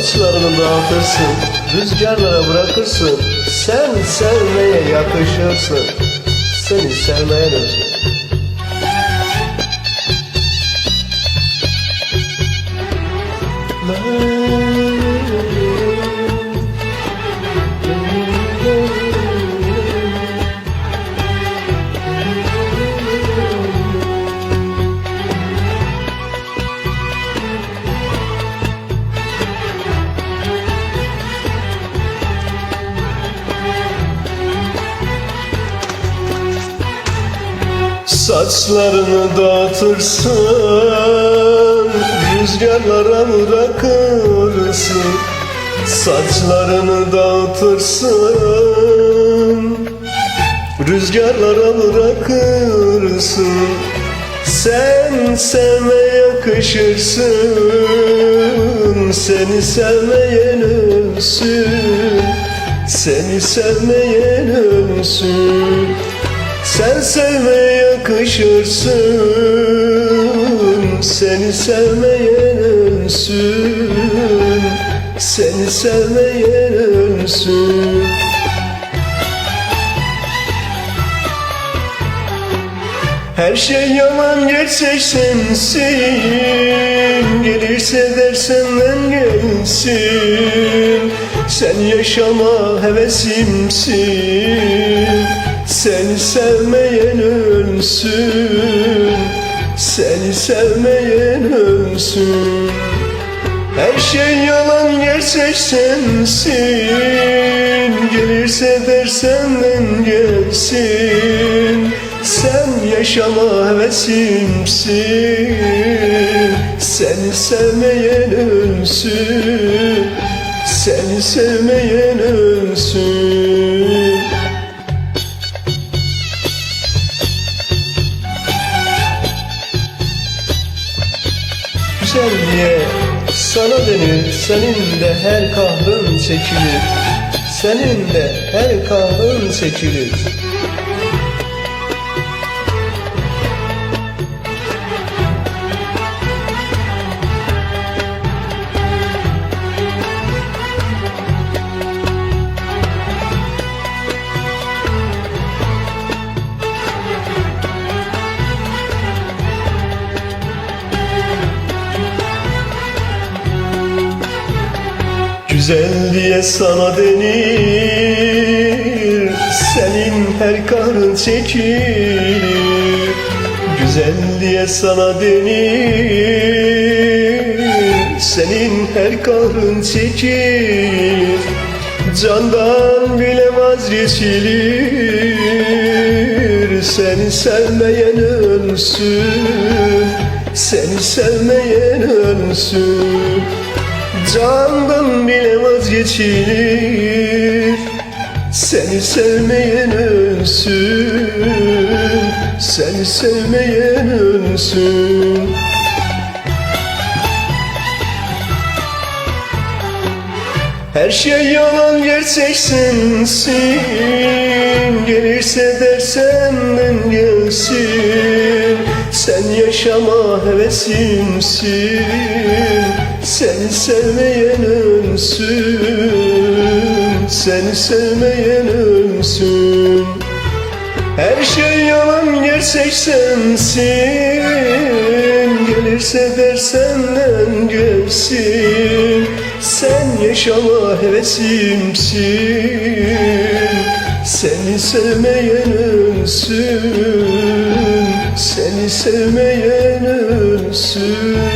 Saçlarını dağıtırsın Rüzgarlara bırakırsın. Sen sevmeye yakışırsın. Seni sevmeyen özür Saçlarını dağıtırsın. Rüzgarlara bırakırsın Saçlarını dağıtırsın. Rüzgarlara bırakırsın Sen sevme yakışırsın. Seni sevmeyen ölsün Seni sevmeyen ölsün sen sevme yakışırsın Seni sevmeyen ölsün Seni sevmeyen ölsün Her şey yalan gerçek sensin Gelirse dersenden gelsin Sen yaşama hevesimsin Seni sevmeyen ölsün Seni sevmeyen ölsün her şey yalan gerçek sensin. Gelirse dersenden gelsin. Sen yaşama hevesimsin. Seni sevmeyen ölsün Seni sevmeyen ölsün Güzel diye sana denir Senin de her kahrın çekilir. Senin de her kahrın çekilir Güzel diye sana denir. Senin her kahrın çekilir Güzel diye sana denir. Senin her kahrın çekilir Candan bile vazgeçilir. Seni sevmeyen ölsün. Seni sevmeyen ölsün Candan bile vazgeçilir. Seni sevmeyen ölsün. Seni sevmeyen ölsün. Her şey yalan gerçek sensin. Gelirse dersenden gelsin. Sen yaşama hevesimsin Seni sevmeyen ölsün Seni sevmeyen ölsün her şey yalan gerçek sensin. Gelirse dersenden gelsin. Sen yaşama hevesimsin. Seni sevmeyen ölsün Seni sevmeyen ölsün